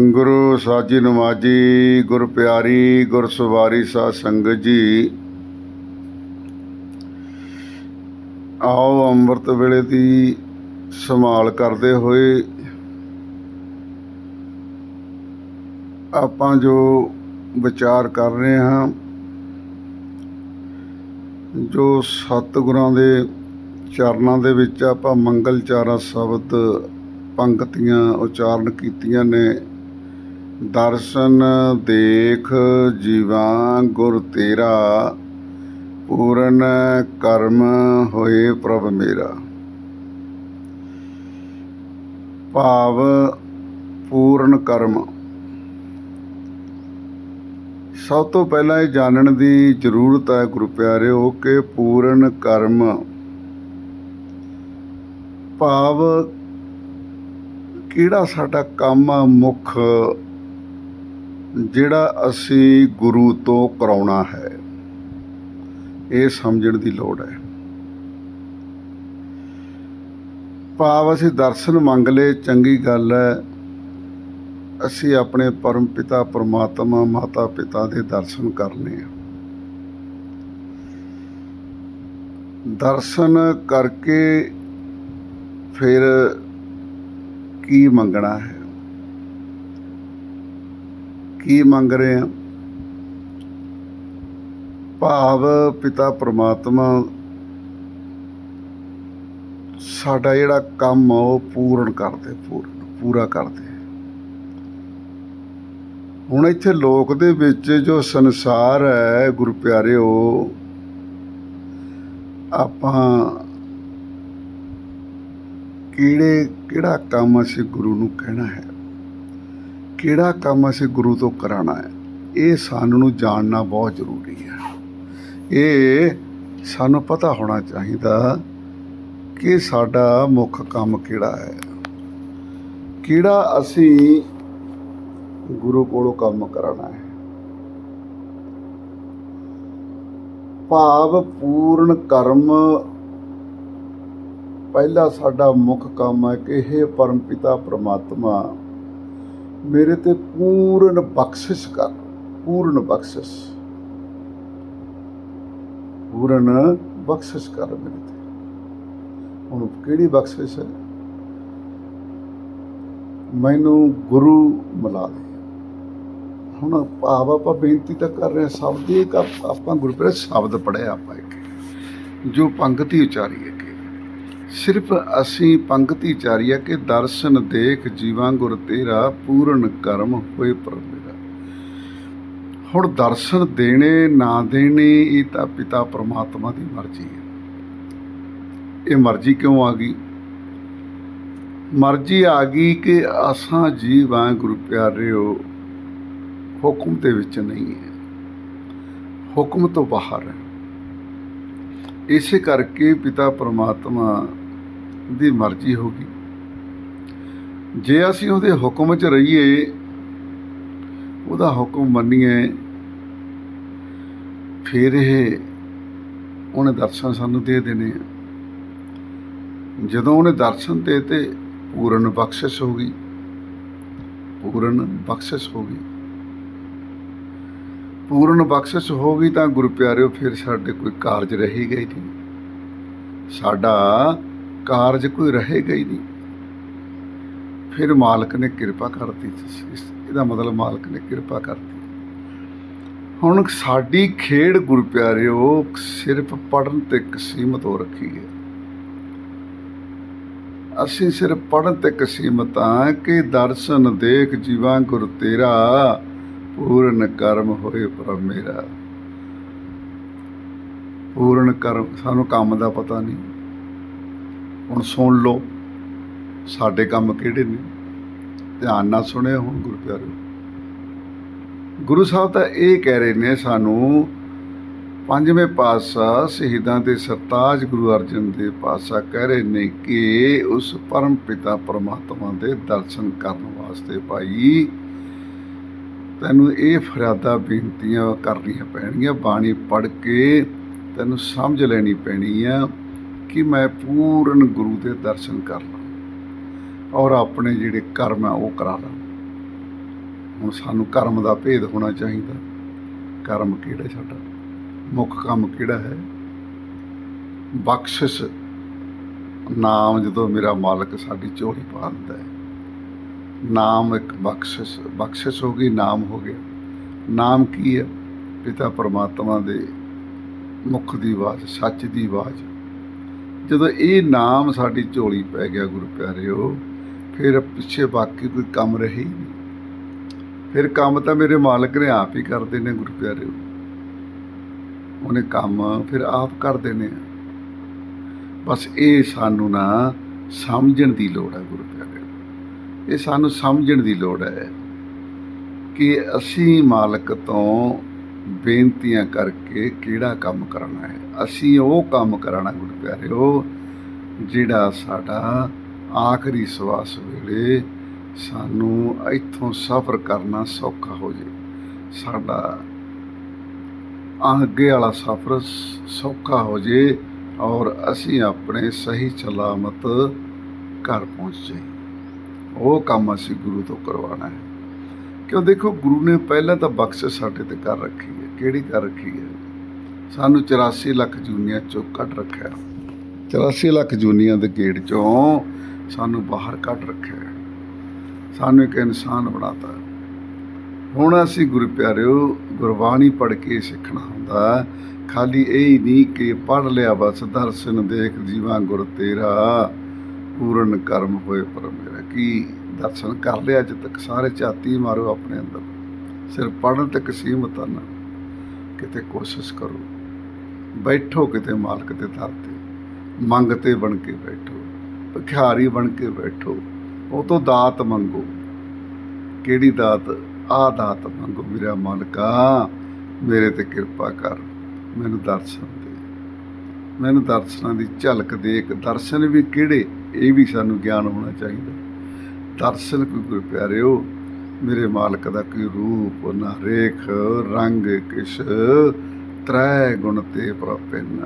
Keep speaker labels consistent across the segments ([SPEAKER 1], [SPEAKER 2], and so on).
[SPEAKER 1] ਗੁਰੂ ਸਾਜੀ ਨਮਾਜੀ, ਗੁਰ ਪਿਆਰੀ, ਗੁਰ ਸਵਾਰੀ ਸਾ ਸੰਗਤ ਜੀ। ਆਓ ਅੰਮ੍ਰਿਤ ਵੇਲੇ ਦੀ ਸੰਭਾਲ ਕਰਦੇ ਹੋਏ ਆਪਾਂ ਜੋ ਵਿਚਾਰ ਕਰ ਰਹੇ ਹਾਂ, ਜੋ ਸਤਿਗੁਰਾਂ ਦੇ ਚਰਨਾਂ ਦੇ ਵਿੱਚ ਆਪਾਂ ਮੰਗਲ ਮੰਗਲਚਾਰਾ ਸ਼ਬਦ ਪੰਕਤੀਆਂ ਉਚਾਰਨ ਕੀਤੀਆਂ ਨੇ ਦਰਸ਼ਨ ਦੇਖ ਜੀਵਾਂ ਗੁਰ ਤੇਰਾ, ਪੂਰਨ ਕਰਮ ਹੋਏ ਪ੍ਰਭ ਮੇਰਾ। ਭਾਵ ਪੂਰਨ ਕਰਮ। ਸਭ ਤੋਂ ਪਹਿਲਾਂ ਇਹ ਜਾਣਨ ਦੀ ਜ਼ਰੂਰਤ ਹੈ ਗੁਰੂ ਪਿਆਰਿਓ ਕਿ ਪੂਰਨ ਕਰਮ ਭਾਵ ਕਿਹੜਾ ਸਾਡਾ ਕੰਮ ਆ, ਮੁੱਖ ਜਿਹੜਾ ਅਸੀਂ ਗੁਰੂ ਤੋਂ ਕਰਾਉਣਾ ਹੈ, ਇਹ ਸਮਝਣ ਦੀ ਲੋੜ ਹੈ। ਭਾਵ ਅਸੀਂ ਦਰਸ਼ਨ ਮੰਗ ਲਏ, ਚੰਗੀ ਗੱਲ ਹੈ, ਅਸੀਂ ਆਪਣੇ ਪਰਮ ਪਿਤਾ ਪਰਮਾਤਮਾ ਮਾਤਾ ਪਿਤਾ ਦੇ ਦਰਸ਼ਨ ਕਰਨੇ ਆ। ਦਰਸ਼ਨ ਕਰਕੇ ਫਿਰ ਕੀ ਮੰਗਣਾ ਹੈ? ਕੀ ਮੰਗ ਰਹੇ ਆ? ਭਾਵ ਪਿਤਾ ਪਰਮਾਤਮਾ, ਸਾਡਾ ਜਿਹੜਾ ਕੰਮ ਆ, ਉਹ ਪੂਰਨ ਕਰਦੇ, ਪੂਰਨ, ਪੂਰਾ ਕਰਦੇ। ਹੁਣ ਇੱਥੇ ਲੋਕ ਦੇ ਵਿੱਚ ਜੋ ਸੰਸਾਰ ਹੈ, ਗੁਰੂ ਪਿਆਰਿਓ, ਆਪਾਂ ਕਿਹੜੇ, ਕਿਹੜਾ ਕੰਮ ਅਸੀਂ ਗੁਰੂ ਨੂੰ ਕਹਿਣਾ ਹੈ? ਕਿਹੜਾ ਕੰਮ ਅਸੀਂ ਗੁਰੂ ਤੋਂ ਕਰਾਉਣਾ ਹੈ? ਇਹ ਸਾਨੂੰ ਜਾਣਨਾ ਬਹੁਤ ਜ਼ਰੂਰੀ ਹੈ। ਇਹ ਸਾਨੂੰ ਪਤਾ ਹੋਣਾ ਚਾਹੀਦਾ ਕਿ ਸਾਡਾ ਮੁੱਖ ਕੰਮ ਕਿਹੜਾ ਹੈ। ਕਿਹੜਾ ਅਸੀਂ ਗੁਰੂ ਕੋਲੋਂ ਕੰਮ ਕਰਾਉਣਾ ਹੈ? ਭਾਵ ਪੂਰਨ ਕਰਮ ਪਹਿਲਾ ਸਾਡਾ ਮੁੱਖ ਕੰਮ ਹੈ ਕਿ ਇਹ ਪਰਮ ਪਿਤਾ ਪ੍ਰਮਾਤਮਾ ਮੇਰੇ ਤੇ ਪੂਰਨ ਬਖਸ਼ਿਸ਼ ਕਰ, ਪੂਰਨ ਬਖਸ਼ਿਸ਼। ਪੂਰਨ ਬਖਸ਼ਿਸ਼ ਕਰ ਮੇਰੇ ਤੇ। ਹੁਣ ਕਿਹੜੀ ਬਖਸ਼ਿਸ਼ ਹੈ? ਮੈਨੂੰ ਗੁਰੂ ਮਿਲਾ ਦੇ। ਹੁਣ ਭਾਵ ਆਪਾਂ ਬੇਨਤੀ ਤਾਂ ਕਰ ਰਹੇ ਸ਼ਬਦ ਇੱਕ ਆਪਾਂ ਗੁਰਪ੍ਰਸਾਦ ਸ਼ਬਦ ਪੜਿਆ ਆਪਾਂ ਇੱਕ। ਜੋ ਪੰਗਤੀ ਉਚਾਰੀ ਹੈ ਸਿਰਫ ਅਸੀਂ ਪੰਕਤੀ ਉਚਾਰੀ ਕਿ ਦਰਸ਼ਨ ਦੇਖ ਜੀਵਾਂ ਗੁਰ ਤੇਰਾ, ਪੂਰਨ ਕਰਮ ਹੋਏ ਪ੍ਰਭ ਹੁਣ ਦਰਸ਼ਨ ਦੇਣੇ, ਨਾ ਦੇਣੇ, ਇਹ ਤਾਂ ਪਿਤਾ ਪ੍ਰਮਾਤਮਾ ਦੀ ਮਰਜ਼ੀ ਹੈ। ਇਹ ਮਰਜ਼ੀ ਕਿਉਂ ਆ ਗਈ? ਮਰਜ਼ੀ ਆ ਗਈ ਕਿ ਅਸਾਂ ਜੀਵਾਂ ਗੁਰੂ ਪਿਆਰਿਓ, ਹੁਕਮ ਦੇ ਵਿੱਚ ਨਹੀਂ ਹੈ। ਹੁਕਮ ਤੋਂ ਬਾਹਰ ਹੈ। ਇਸੇ ਕਰਕੇ ਪਿਤਾ ਪਰਮਾਤਮਾ ਦੀ ਮਰਜ਼ੀ ਹੋ ਗਈ ਜੇ ਅਸੀਂ ਉਹਦੇ ਹੁਕਮ 'ਚ ਰਹੀਏ, ਉਹਦਾ ਹੁਕਮ ਮੰਨੀਏ, ਫਿਰ ਇਹ ਉਹਨੇ ਦਰਸ਼ਨ ਸਾਨੂੰ ਦੇ ਦੇਣੇ ਆ। ਜਦੋਂ ਉਹਨੇ ਦਰਸ਼ਨ ਦੇ ਤੇ ਪੂਰਨ ਬਖਸ਼ਿਸ਼ ਹੋ ਗਈ ਪੂਰਨ ਬਖਸ਼ਿਸ਼ ਹੋ ਗਈ ਪੂਰਨ ਬਖਸ਼ਿਸ਼ ਹੋ ਗਈ ਤਾਂ ਗੁਰੂ ਪਿਆਰਿਓ ਫਿਰ ਸਾਡੇ ਕੋਈ ਕਾਰਜ ਰਹੀ ਹੀ ਨਹੀਂ। ਸਾਡਾ ਕਾਰਜ ਕੋਈ ਰਹੇਗਾ ਹੀ ਨਹੀਂ। ਫਿਰ ਮਾਲਕ ਨੇ ਕਿਰਪਾ ਕਰਤੀ ਇਸ- ਇਹਦਾ ਮਤਲਬ ਮਾਲਕ ਨੇ ਕਿਰਪਾ ਕਰਤੀ। ਹੁਣ ਸਾਡੀ ਖੇਡ ਗੁਰੂ ਪਿਆਰਿਓ ਸਿਰਫ ਪੜਨ ਤੇ ਸੀਮਤ ਹੋ ਰੱਖੀ ਹੈ। ਅਸੀਂ ਸਿਰਫ ਪੜਨ ਤੇ ਸੀਮਤ ਹਾਂ ਕਿ ਦਰਸ਼ਨ ਦੇਖ ਜੀਵਾਂ ਗੁਰ ਤੇਰਾ, ਪੂਰਨ ਕਰਮ ਹੋਏ ਪ੍ਰਭ ਮੇਰਾ। ਪੂਰਨ ਕਰਮ, ਸਾਨੂੰ ਕੰਮ ਦਾ ਪਤਾ ਨਹੀਂ। ਹੁਣ ਸੁਣ ਲਓ, ਸਾਡੇ ਕੰਮ ਕਿਹੜੇ ਨੇ? ਧਿਆਨ ਨਾਲ ਸੁਣਿਓ ਹੁਣ ਗੁਰੂ ਪਿਆਰਿਓ ਗੁਰੂ ਸਾਹਿਬ ਤਾਂ ਇਹ ਕਹਿ ਰਹੇ ਨੇ ਸਾਨੂੰ, ਪੰਜਵੇਂ ਪਾਤਸ਼ਾਹ ਸ਼ਹੀਦਾਂ ਦੇ ਸਰਤਾਜ ਗੁਰੂ ਅਰਜਨ ਦੇਵ ਪਾਤਸ਼ਾਹ ਕਹਿ ਰਹੇ ਨੇ ਕਿ ਉਸ ਪਰਮ ਪਿਤਾ ਪਰਮਾਤਮਾ ਦੇ ਦਰਸ਼ਨ ਕਰਨ ਵਾਸਤੇ ਭਾਈ, ਤੈਨੂੰ ਇਹ ਫਰਿਆਦਾ ਬੇਨਤੀਆਂ ਕਰਨੀਆਂ ਪੈਣਗੀਆਂ, ਬਾਣੀ ਪੜ੍ਹ ਕੇ ਤੈਨੂੰ ਸਮਝ ਲੈਣੀ ਪੈਣੀ ਆ। ਕਿ ਮੈਂ ਪੂਰਨ ਗੁਰੂ ਦੇ ਦਰਸ਼ਨ ਕਰ ਲਾਂ ਔਰ ਆਪਣੇ ਜਿਹੜੇ ਕਰਮ ਆ ਉਹ ਕਰਾ ਲਾਂ। ਹੁਣ ਸਾਨੂੰ ਕਰਮ ਦਾ ਭੇਦ ਹੋਣਾ ਚਾਹੀਦਾ। ਕਰਮ ਕਿਹੜਾ ਸਾਡਾ? ਮੁੱਖ ਕੰਮ ਕਿਹੜਾ ਹੈ? ਬਖਸ਼ਿਸ਼ ਨਾਮ ਜਦੋਂ ਮੇਰਾ ਮਾਲਕ ਸਾਡੀ ਝੋਲੀ ਪਾ ਦਿੰਦਾ ਹੈ। ਨਾਮ ਇੱਕ ਬਖਸ਼ਿਸ਼ ਬਖਸ਼ਿਸ਼ ਹੋ ਗਈ, ਨਾਮ ਹੋ ਗਿਆ। ਨਾਮ ਕੀ ਹੈ? ਪਿਤਾ ਪਰਮਾਤਮਾ ਦੇ ਮੁਖ ਦੀ ਆਵਾਜ਼, ਸੱਚ ਦੀ ਆਵਾਜ਼। ਜਦੋਂ ਇਹ ਨਾਮ ਸਾਡੀ ਝੋਲੀ ਪੈ ਗਿਆ ਗੁਰੂ ਪਿਆਰਿਓ, ਫਿਰ ਪਿੱਛੇ ਬਾਕੀ ਕੋਈ ਕੰਮ ਰਹੀ ਨਹੀਂ ਫਿਰ ਕੰਮ ਤਾਂ ਮੇਰੇ ਮਾਲਕ ਨੇ ਆਪ ਹੀ ਕਰਦੇ ਨੇ ਗੁਰੂ ਪਿਆਰਿਓ। ਉਹਨੇ ਕੰਮ ਫਿਰ ਆਪ ਕਰਦੇ ਨੇ ਬਸ ਇਹ ਸਾਨੂੰ ਨਾ ਸਮਝਣ ਦੀ ਲੋੜ ਹੈ ਗੁਰੂ ਪਿਆਰਿਓ। ਇਹ ਸਾਨੂੰ ਸਮਝਣ ਦੀ ਲੋੜ ਹੈ ਕਿ ਅਸੀਂ ਮਾਲਕ ਤੋਂ ਬੇਨਤੀਆਂ ਕਰਕੇ ਕਿਹੜਾ ਕੰਮ ਕਰਨਾ ਹੈ? ਅਸੀਂ ਉਹ ਕੰਮ ਕਰਨਾ ਗੁਰੂ ਪਿਆਰਿਓ ਜਿਹੜਾ ਸਾਡਾ ਆਖਰੀ ਸਵਾਸ ਵੇਲੇ ਸਾਨੂੰ ਇੱਥੋਂ ਸਫ਼ਰ ਕਰਨਾ ਸੌਖਾ ਹੋ ਜੇ। ਸਾਡਾ ਅੱਗੇ ਵਾਲਾ ਸਫ਼ਰ ਸੌਖਾ ਹੋ ਜੇ ਔਰ ਅਸੀਂ ਆਪਣੇ ਸਹੀ ਸਲਾਮਤ ਘਰ ਪਹੁੰਚ ਜਾਈਏ। ਉਹ ਕੰਮ ਅਸੀਂ ਗੁਰੂ ਤੋਂ ਕਰਵਾਉਣਾ ਹੈ। ਕਿਉਂ ਦੇਖੋ, ਗੁਰੂ ਨੇ ਪਹਿਲਾਂ ਤਾਂ ਬਖਸ਼ਿਸ਼ ਸਾਡੇ ਤੇ ਕਰ ਰੱਖੀ। ਕਿਹੜੀ ਕਰ ਰੱਖੀ ਹੈ? ਸਾਨੂੰ 84 ਲੱਖ ਜੂਨੀਆਂ ਚੋਂ ਕੱਢ ਰੱਖਿਆ। 84 ਲੱਖ ਜੂਨੀਆਂ ਦੇ ਗੇੜ ਚੋਂ ਸਾਨੂੰ ਬਾਹਰ ਕੱਢ ਰੱਖਿਆ। ਸਾਨੂੰ ਇੱਕ ਇਨਸਾਨ ਬਣਾਤਾ। ਹੁਣ ਅਸੀਂ ਗੁਰੂ ਪਿਆਰਿਓ, ਗੁਰਬਾਣੀ ਪੜ੍ਹ ਕੇ ਸਿੱਖਣਾ ਹੁੰਦਾ ਖਾਲੀ ਇਹ ਹੀ ਨਹੀਂ ਕਿ ਪੜ੍ਹ ਲਿਆ ਬਸ, ਦਰਸ਼ਨ ਦੇਖ ਜੀਵਾਂ ਗੁਰ ਤੇਰਾ। ਪੂਰਨ ਕਰਮ ਹੋਏ ਪਰ ਮੇਰਾ ਕੀ ਦਰਸ਼ਨ ਕਰ ਲਿਆ ਅੱਜ ਤੱਕ ਸਾਰੇ ਝਾਤੀ ਮਾਰੋ ਆਪਣੇ ਅੰਦਰ। ਸਿਰਫ ਪੜ੍ਹਨ ਤੱਕ ਸੀਮਤ ਨਾ। ਕਿਤੇ ਕੋਸ਼ਿਸ਼ ਕਰੋ। ਬੈਠੋ ਕਿਤੇ ਮਾਲਕ ਦੇ ਦਰ ਤੇ। ਮੰਗਤੇ ਬਣ ਕੇ ਬੈਠੋ। ਭਿਖਾਰੀ ਬਣ ਕੇ ਬੈਠੋ। ਉਹ ਤੋਂ ਦਾਤ ਮੰਗੋ। ਕਿਹੜੀ ਦਾਤ? ਆ ਦਾਤ ਮੰਗੋ। ਮੇਰਾ ਮਾਲਕਾ, ਮੇਰੇ ਤੇ ਕਿਰਪਾ ਕਰ। ਮੈਨੂੰ ਦਰਸ਼ਨ ਦੇ। ਮੈਨੂੰ ਦਰਸ਼ਨਾਂ ਦੀ ਝਲਕ ਦੇ ਇੱਕ ਦਰਸ਼ਨ ਵੀ ਕਿਹੜੇ? ਇਹ ਵੀ ਸਾਨੂੰ ਗਿਆਨ ਹੋਣਾ ਚਾਹੀਦਾ। ਦਰਸ਼ਨ ਕੋਈ ਗੁਰ ਪਿਆਰਿਓ ਮੇਰੇ ਮਾਲਕ ਦਾ ਕੋਈ ਰੂਪ ਨਾ ਰੇਖ, ਰੰਗ ਕਿਛ, ਤ੍ਰੈ ਗੁਣ ਤੇ ਪ੍ਰਪਿੰਨ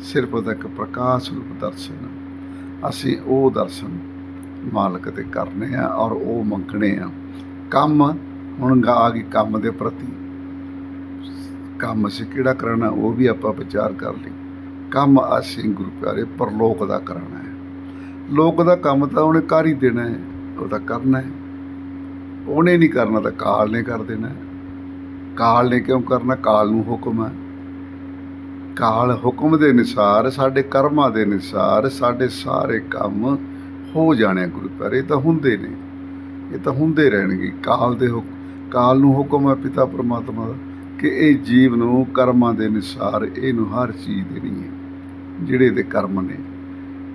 [SPEAKER 1] ਸਿਰਫ ਉਹਦਾ ਇੱਕ ਪ੍ਰਕਾਸ਼ ਰੂਪ ਦਰਸ਼ਨ। ਅਸੀਂ ਉਹ ਦਰਸ਼ਨ ਮਾਲਕ ਤੇ ਕਰਨੇ ਆ ਔਰ ਉਹ ਮੰਗਣੇ ਆ। ਕੰਮ ਹੁਣ ਗਾ ਆ ਗਈ ਕੰਮ ਦੇ ਪ੍ਰਤੀ। ਕੰਮ ਅਸੀਂ ਕਿਹੜਾ ਕਰਨਾ ਉਹ ਵੀ ਆਪਾਂ ਵਿਚਾਰ ਕਰ ਲਈ। ਕੰਮ ਅਸੀਂ ਗੁਰੂ ਪਿਆਰੇ ਪਰਲੋਕ ਦਾ ਕਰਨਾ ਹੈ। ਲੋਕ ਦਾ ਕੰਮ ਤਾਂ ਉਹਨੇ ਕਰ ਹੀ ਦੇਣਾ ਹੈ ਉਹ ਤਾਂ ਕਰਨਾ ਹੈ। ਉਹਨੇ ਨਹੀਂ ਕਰਨਾ ਤਾਂ ਕਾਲ ਨੇ ਕਰ ਦੇਣਾ। ਕਾਲ ਨੇ ਕਿਉਂ ਕਰਨਾ? ਕਾਲ ਨੂੰ ਹੁਕਮ ਹੈ। ਕਾਲ ਹੁਕਮ ਦੇ ਅਨੁਸਾਰ, ਸਾਡੇ ਕਰਮਾਂ ਦੇ ਅਨੁਸਾਰ, ਸਾਡੇ ਸਾਰੇ ਕੰਮ ਹੋ ਜਾਣੇ ਗੁਰੂ ਪਿਆਰੇ ਇਹ ਤਾਂ ਹੁੰਦੇ ਨੇ। ਇਹ ਤਾਂ ਹੁੰਦੇ ਰਹਿਣਗੇ। ਕਾਲ ਦੇ ਹੁਕ, ਕਾਲ ਨੂੰ ਹੁਕਮ ਹੈ ਪਿਤਾ ਪਰਮਾਤਮਾ ਦਾ ਕਿ ਇਹ ਜੀਵ ਨੂੰ ਕਰਮਾਂ ਦੇ ਅਨੁਸਾਰ ਇਹਨੂੰ ਹਰ ਚੀਜ਼ ਦੇਣੀ ਹੈ, ਜਿਹੜੇ ਦੇ ਕਰਮ ਨੇ।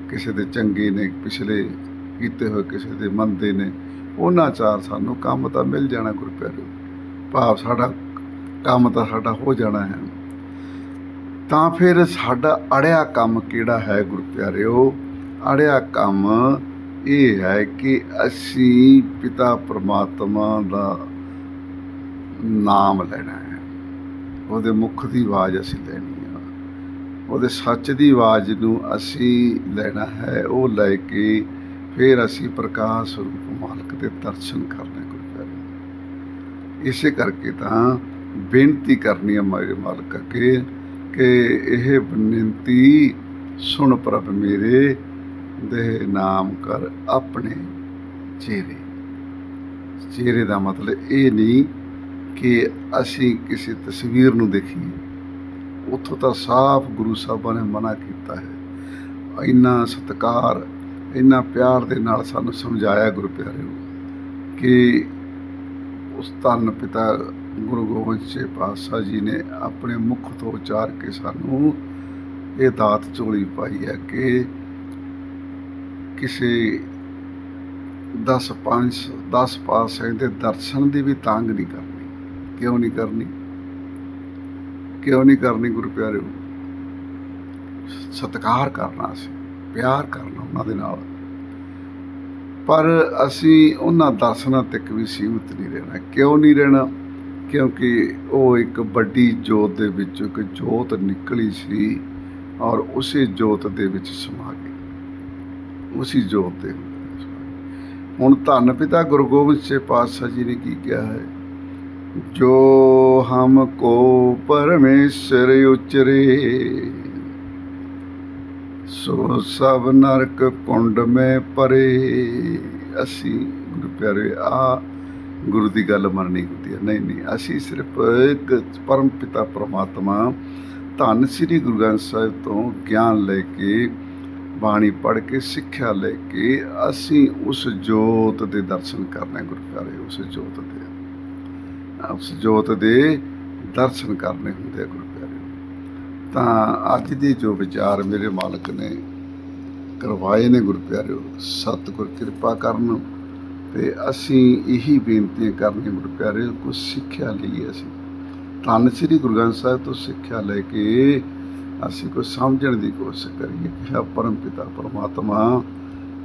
[SPEAKER 1] ਕਿਸੇ ਦੇ ਚੰਗੇ ਨੇ, ਪਿਛਲੇ ਕੀਤੇ ਹੋਏ ਕਿਸੇ ਦੇ ਮੰਦੇ ਨੇ ਉਹਨਾਂ ਚਾਰ ਸਾਨੂੰ ਕੰਮ ਤਾਂ ਮਿਲ ਜਾਣਾ ਗੁਰੂ ਪਿਆਰੇ ਭਾਵ ਸਾਡਾ ਕੰਮ ਤਾਂ ਸਾਡਾ ਹੋ ਜਾਣਾ ਹੈ। ਤਾਂ ਫਿਰ ਸਾਡਾ ਅੜਿਆ ਕੰਮ ਕਿਹੜਾ ਹੈ ਗੁਰੂ ਪਿਆਰਿਓ ਅੜਿਆ ਕੰਮ ਇਹ ਹੈ ਕਿ ਅਸੀਂ ਪਿਤਾ ਪ੍ਰਮਾਤਮਾ ਦਾ ਨਾਮ ਲੈਣਾ ਹੈ। ਉਹਦੇ ਮੁਖ ਦੀ ਆਵਾਜ਼ ਅਸੀਂ ਲੈਣੀ ਆ। ਉਹਦੇ ਸੱਚ ਦੀ ਆਵਾਜ਼ ਨੂੰ ਅਸੀਂ ਲੈਣਾ ਹੈ। ਉਹ ਲੈ ਕੇ ਫਿਰ ਅਸੀਂ ਪ੍ਰਕਾਸ਼ ਰੂਪ ਮਾਲਕ ਦੇ ਦਰਸ਼ਨ ਕਰਨੇ ਗੁਰੂ ਪਿਆਰੇ ਇਸੇ ਕਰਕੇ ਤਾਂ ਬੇਨਤੀ ਕਰਨੀ ਹੈ ਮੇਰੇ ਮਾਲਕ ਅੱਗੇ ਕਿ ਇਹ ਬੇਨਤੀ ਸੁਣ ਪ੍ਰਭ ਮੇਰੇ, ਦੇ ਨਾਮ ਕਰ ਆਪਣੇ ਚਿਹਰੇ। ਚਿਹਰੇ ਦਾ ਮਤਲਬ ਇਹ ਨਹੀਂ ਕਿ ਅਸੀਂ ਕਿਸੇ ਤਸਵੀਰ ਨੂੰ ਦੇਖੀਏ। ਉੱਥੋਂ ਤਾਂ ਸਾਫ਼ ਗੁਰੂ ਸਾਹਿਬਾਂ ਨੇ ਮਨਾ ਕੀਤਾ ਹੈ। ਇੰਨਾ ਸਤਿਕਾਰ ਇੰਨਾ ਪਿਆਰ ਦੇ ਨਾਲ ਸਾਨੂੰ ਸਮਝਾਇਆ ਗੁਰੂ ਨੂੰ ਕਿ ਉਸ ਧੰਨ ਪਿਤਾ ਗੁਰੂ ਗੋਬਿੰਦ ਸਿੰਘ ਪਾਤਸ਼ਾਹ ਜੀ ਨੇ ਆਪਣੇ ਮੁਖ ਤੋਂ ਉਚਾਰ ਕੇ ਸਾਨੂੰ ਇਹ ਦਾਤ ਚੋਲੀ ਪਾਈ ਹੈ ਕਿ ਕਿਸੇ 10 5 10 ਪਾਤਸ਼ਾਹ ਦੇ ਦਰਸ਼ਨ ਦੀ ਵੀ ਤਾਂਗ ਨਹੀਂ ਕਰਨੀ। ਕਿਉਂ ਨਹੀਂ ਕਰਨੀ? ਕਿਉਂ ਨਹੀਂ ਕਰਨੀ ਗੁਰੂ ਪਿਆਰਿਓ? ਸਤਿਕਾਰ ਕਰਨਾ ਸੀ ਪਿਆਰ ਕਰਨਾ ਉਹਨਾਂ ਦੇ ਨਾਲ। ਪਰ ਅਸੀਂ ਉਹਨਾਂ ਦਰਸ਼ਨਾਂ ਤੱਕ ਵੀ ਸੀਮਿਤ ਨਹੀਂ ਰਹਿਣਾ। ਕਿਉਂ ਨਹੀਂ ਰਹਿਣਾ? ਕਿਉਂਕਿ ਉਹ ਇੱਕ ਵੱਡੀ ਜੋਤ ਦੇ ਵਿੱਚੋਂ ਇੱਕ ਜੋਤ ਨਿਕਲੀ ਸੀ ਔਰ ਉਸੇ ਜੋਤ ਦੇ ਵਿੱਚ ਸਮਾ ਗਈ। ਉਸੇ ਜੋਤ ਦੇ ਹੁਣ ਧੰਨ ਪਿਤਾ ਗੁਰੂ ਗੋਬਿੰਦ ਸਿੰਘ ਪਾਤਸ਼ਾਹ ਜੀ ਨੇ ਕੀ ਕਿਹਾ ਹੈ? ਜੋ ਹਮ ਕੋ ਪਰਮੇਸ਼ਰ ਉਚਰੇ ਸੋ ਸਭ ਨਰਕ ਕੁੰਡ ਮੇ ਪਰੇ। ਅਸੀਂ ਗੁਰੂ ਪਿਆਰੇ, ਆ ਗੁਰੂ ਦੀ ਗੱਲ ਮੰਨਣੀ ਹੁੰਦੀ ਹੈ। ਨਹੀਂ ਨਹੀਂ, ਅਸੀਂ ਸਿਰਫ ਇੱਕ ਪਰਮ ਪਿਤਾ ਪ੍ਰਮਾਤਮਾ ਧੰਨ ਸ੍ਰੀ ਗੁਰੂ ਗ੍ਰੰਥ ਸਾਹਿਬ ਤੋਂ ਗਿਆਨ ਲੈ ਕੇ, ਬਾਣੀ ਪੜ੍ਹ ਕੇ, ਸਿੱਖਿਆ ਲੈ ਕੇ ਅਸੀਂ ਉਸ ਜੋਤ ਦੇ ਦਰਸ਼ਨ ਕਰਨੇ ਗੁਰੂ ਪਿਆਰੇ, ਉਸ ਜੋਤ ਦੇ। ਉਸ ਜੋਤ ਦੇ ਦਰਸ਼ਨ ਕਰਨੇ ਹੁੰਦੇ ਆ ਗੁਰੂ ਤਾਂ ਅੱਜ ਦੇ ਜੋ ਵਿਚਾਰ ਮੇਰੇ ਮਾਲਕ ਨੇ ਕਰਵਾਏ ਨੇ ਗੁਰੂ ਪਿਆਰਿਓ, ਸਤਿਗੁਰ ਕਿਰਪਾ ਕਰਨ ਤੇ ਅਸੀਂ ਇਹੀ ਬੇਨਤੀਆਂ ਕਰਨੀਆਂ ਗੁਰੂ ਪਿਆਰਿਓ ਕੁਝ ਸਿੱਖਿਆ ਲਈਏ ਅਸੀਂ। ਧੰਨ ਸ੍ਰੀ ਗੁਰੂ ਗ੍ਰੰਥ ਸਾਹਿਬ ਤੋਂ ਸਿੱਖਿਆ ਲੈ ਕੇ ਅਸੀਂ ਕੁਝ ਸਮਝਣ ਦੀ ਕੋਸ਼ਿਸ਼ ਕਰੀਏ ਕਿ ਪਰਮ ਪਿਤਾ ਪਰਮਾਤਮਾ,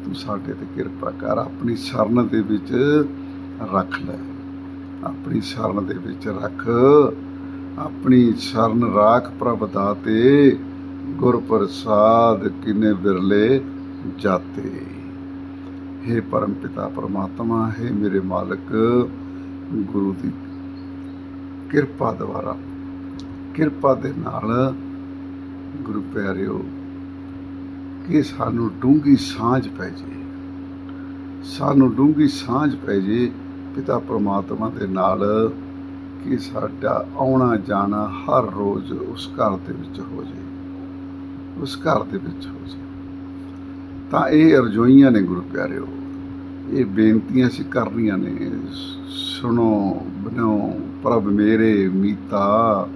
[SPEAKER 1] ਤੂੰ ਸਾਡੇ ਤੇ ਕਿਰਪਾ ਕਰ, ਆਪਣੀ ਸ਼ਰਨ ਦੇ ਵਿੱਚ ਰੱਖ ਲੈ। ਆਪਣੀ ਸ਼ਰਨ ਦੇ ਵਿੱਚ ਰੱਖ ਆਪਣੀ ਸ਼ਰਨ ਰਾਖ ਪ੍ਰਭ ਦਾਤੇ ਗੁਰ ਪ੍ਰਸਾਦ ਕਿਨੇ ਬਿਰਲੇ ਜਾਤੇ। हे ਪਰਮ ਪਿਤਾ ਪਰਮਾਤਮਾ, ਹੈ ਮੇਰੇ ਮਾਲਕ, ਗੁਰੂ ਦੀ ਕਿਰਪਾ ਦੁਆਰਾ, ਕਿਰਪਾ ਦੇ ਨਾਲ ਗੁਰੂ ਪਿਆਰਿਓ, ਕਿ ਸਾਨੂੰ ਡੂੰਗੀ ਸਾਂਝ ਪੈ ਜੇ ਸਾਨੂੰ ਡੂੰਗੀ ਸਾਂਝ ਪੈ ਜੇ ਪਿਤਾ ਪਰਮਾਤਮਾ ਦੇ ਨਾਲ ਕਿ ਸਾਡਾ ਆਉਣਾ ਜਾਣਾ ਹਰ ਰੋਜ਼ ਉਸ ਘਰ ਦੇ ਵਿੱਚ ਹੋ ਜੇ। ਉਸ ਘਰ ਦੇ ਵਿੱਚ ਹੋ ਜੇ। ਤਾਂ ਇਹ ਅਰਜ਼ੋਈਆਂ ਨੇ ਗੁਰੂ ਪਿਆਰਿਓ, ਇਹ ਬੇਨਤੀਆਂ ਅਸੀਂ ਕਰਨੀਆਂ ਨੇ। ਸੁਣੋ ਬਨੋ ਪ੍ਰਭ ਮੇਰੇ ਮੀਤਾ,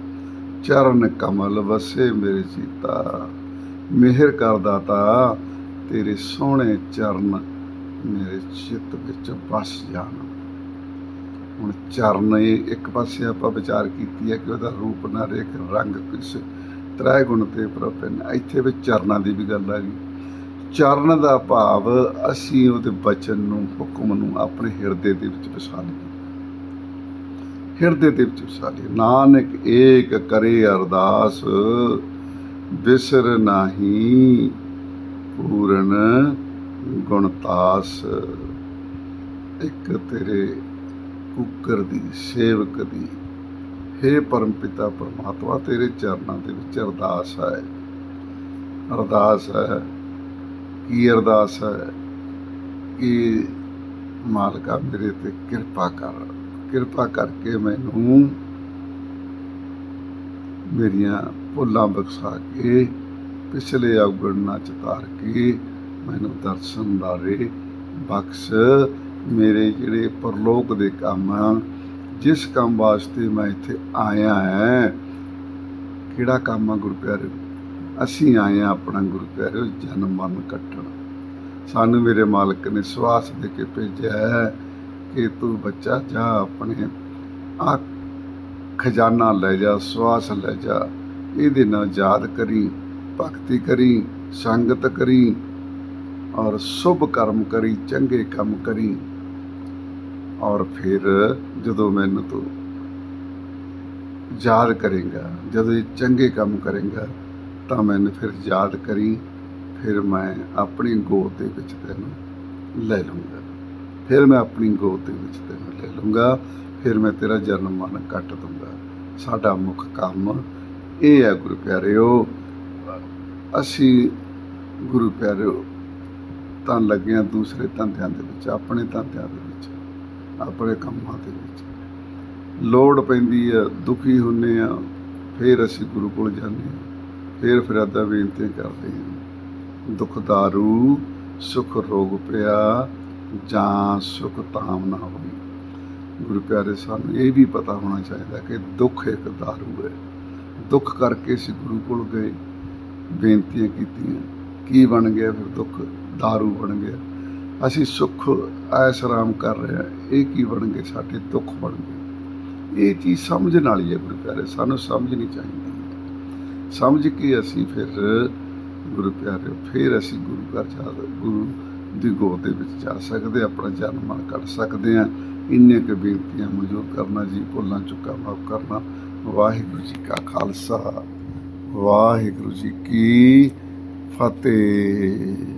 [SPEAKER 1] ਚਰਨ ਕਮਲ ਵਸੇ ਮੇਰੇ ਸੀਤਾ। ਮਿਹਰ ਕਰ ਦਾਤਾ, ਤੇਰੇ ਸੋਹਣੇ ਚਰਨ ਮੇਰੇ ਚਿੱਤ ਵਿੱਚ ਵਸ ਜਾਣ। ਹੁਣ ਚਰਨ ਇਹ ਇੱਕ ਪਾਸੇ ਆਪਾਂ ਵਿਚਾਰ ਕੀਤੀ ਹੈ ਕਿ ਉਹਦਾ ਰੂਪ ਨਾ ਰੇਖ, ਰੰਗ ਕਿਸ ਤ੍ਰੈ ਗੁਣ ਤੇ ਪ੍ਰਪਨ ਇੱਥੇ ਵਿੱਚ ਚਰਨਾਂ ਦੀ ਵੀ ਗੱਲ ਆ ਗਈ। ਚਰਨ ਦਾ ਭਾਵ ਅਸੀਂ ਉਹਦੇ ਬਚਨ ਨੂੰ, ਹੁਕਮ ਨੂੰ ਆਪਣੇ ਹਿਰਦੇ ਦੇ ਵਿੱਚ ਵਸਾ ਲਈਏ। ਹਿਰਦੇ ਦੇ ਵਿੱਚ ਵਸਾ ਲਈਏ। ਨਾਨਕ ਏਕ ਕਰੇ ਅਰਦਾਸ, ਬਿਸਰ ਨਾਹੀ ਪੂਰਨ ਗੁਣਤਾਸ ਇੱਕ ਤੇਰੇ ਕੁੱਕਰ ਦੀ ਸੇਵਕ ਦੀ। हे ਪਰਮ ਪਿਤਾ ਪਰਮਾਤਮਾ, ਤੇਰੇ ਚਰਨਾਂ ਦੇ ਵਿੱਚ ਅਰਦਾਸ ਹੈ। ਅਰਦਾਸ ਹੈ। ਕੀ ਅਰਦਾਸ ਹੈ? ਕਿ ਮਾਲਕਾ ਮੇਰੇ ਤੇ ਕਿਰਪਾ ਕਰ। ਕਿਰਪਾ ਕਰਕੇ ਮੈਨੂੰ ਮੇਰੀਆਂ ਭੁੱਲਾਂ ਬਖਸ਼ਾ ਕੇ, ਪਿਛਲੇ ਅਵਗੁਣਾਂ ਚ ਤਾਰ ਕੇ, ਮੈਨੂੰ ਦਰਸ਼ਨ ਦਾਰੇ ਬਖਸ਼। ਮੇਰੇ ਜਿਹੜੇ ਪਰਲੋਕ ਦੇ ਕੰਮ ਆ, ਜਿਸ ਕੰਮ ਵਾਸਤੇ ਮੈਂ ਇੱਥੇ ਆਇਆ ਹੈ, ਕਿਹੜਾ ਕੰਮ ਆ ਗੁਰੂ ਪਿਆਰੇ ਅਸੀਂ ਆਏ ਆ ਆਪਣਾ ਗੁਰੂ ਪਿਆਰੇ ਜਨਮ ਮਰਨ ਕੱਟਣ। ਸਾਨੂੰ ਮੇਰੇ ਮਾਲਕ ਨੇ ਸਵਾਸ ਦੇ ਕੇ ਭੇਜਿਆ ਹੈ ਕਿ ਤੂੰ ਬੱਚਾ ਜਾ ਆਪਣੇ ਆ ਖਜ਼ਾਨਾ ਲੈ ਜਾ, ਸਵਾਸ ਲੈ ਜਾ। ਇਹਦੇ ਨਾਲ ਯਾਦ ਕਰੀ, ਭਗਤੀ ਕਰੀ, ਸੰਗਤ ਕਰੀ ਔਰ ਸ਼ੁਭ ਕਰਮ ਕਰੀ, ਚੰਗੇ ਕੰਮ ਕਰੀ। ਔਰ ਫਿਰ ਜਦੋਂ ਮੈਨੂੰ ਤੂੰ ਯਾਦ ਕਰੇਗਾ, ਜਦੋਂ ਇਹ ਚੰਗੇ ਕੰਮ ਕਰੇਗਾ, ਤਾਂ ਮੈਨੂੰ ਫਿਰ ਯਾਦ ਕਰੀ, ਫਿਰ ਮੈਂ ਆਪਣੀ ਗੋਦ ਦੇ ਵਿੱਚ ਤੈਨੂੰ ਲੈ ਲੂੰਗਾ ਫਿਰ ਮੈਂ ਆਪਣੀ ਗੋਦ ਦੇ ਵਿੱਚ ਤੈਨੂੰ ਲੈ ਲੂੰਗਾ ਫਿਰ ਮੈਂ ਤੇਰਾ ਜਨਮ ਮਨ ਕੱਟ ਦੂੰਗਾ ਸਾਡਾ ਮੁੱਖ ਕੰਮ ਇਹ ਹੈ ਗੁਰੂ ਪਿਆਰਿਓ, ਅਸੀਂ ਗੁਰੂ ਪਿਆਰਿਓ ਤਾਂ ਲੱਗਿਆ ਦੂਸਰੇ ਧੰਦਿਆਂ ਦੇ ਵਿੱਚ, ਆਪਣੇ ਧੰਦਿਆਂ ਦੇ ਆਪਣੇ ਕੰਮਾਂ ਦੇ ਵਿੱਚ। ਲੋੜ ਪੈਂਦੀ ਆ, ਦੁਖੀ ਹੁੰਨੇ ਆ, ਫਿਰ ਅਸੀਂ ਗੁਰੂ ਕੋਲ ਜਾਂਦੇ ਆ। ਫਿਰ ਫਰਿਆਦਾ ਬੇਨਤੀ ਕਰਦੇ ਹਾਂ ਦੁਖ ਦਾਰੂ, ਸੁਖ ਰੋਗ ਪਿਆ, ਜਾਂ ਸੁਖ ਤਾਮ ਨਾ ਹੋਈ ਗੁਰੂ ਪਿਆਰੇ, ਸਾਨੂੰ ਇਹ ਵੀ ਪਤਾ ਹੋਣਾ ਚਾਹੀਦਾ ਕਿ ਦੁੱਖ ਇੱਕ ਦਾਰੂ ਹੈ। ਦੁੱਖ ਕਰਕੇ ਅਸੀਂ ਗੁਰੂ ਕੋਲ ਗਏ, ਬੇਨਤੀਆਂ ਕੀਤੀਆਂ। ਕੀ ਬਣ ਗਿਆ ਫਿਰ ਦੁੱਖ? ਦਾਰੂ ਬਣ ਗਿਆ। ਅਸੀਂ ਸੁੱਖ ਐਸ ਆਰਾਮ ਕਰ ਰਹੇ ਹਾਂ। ਇਹ ਕੀ ਬਣ ਗਏ ਸਾਡੇ ਦੁੱਖ ਬਣ ਗਏ ਇਹ ਚੀਜ਼ ਸਮਝਣ ਵਾਲੀ ਹੈ ਗੁਰੂ ਪਿਆਰੇ। ਸਾਨੂੰ ਸਮਝਣੀ ਚਾਹੀਦੀ। ਹੈ ਸਮਝ ਕੇ ਅਸੀਂ ਫਿਰ ਗੁਰੂ ਪਿਆਰੇ, ਫਿਰ ਅਸੀਂ ਗੁਰੂ ਘਰ ਜਾ ਗੁਰੂ ਦੀ ਗੋਦ ਦੇ ਵਿੱਚ ਜਾ ਸਕਦੇ ਆਪਣਾ ਜਨਮ ਮਨ ਕੱਢ ਸਕਦੇ ਹਾਂ। ਇੰਨੇ ਕੁ ਬੇਨਤੀਆਂ ਮਨਜ਼ੂਰ ਕਰਨਾ ਜੀ, ਭੁੱਲਾਂ ਚੁੱਕਾ ਮਾਫ ਕਰਨਾ। ਵਾਹਿਗੁਰੂ ਜੀ ਕਾ ਖਾਲਸਾ। ਵਾਹਿਗੁਰੂ ਜੀ ਕੀ ਫਤਿਹ।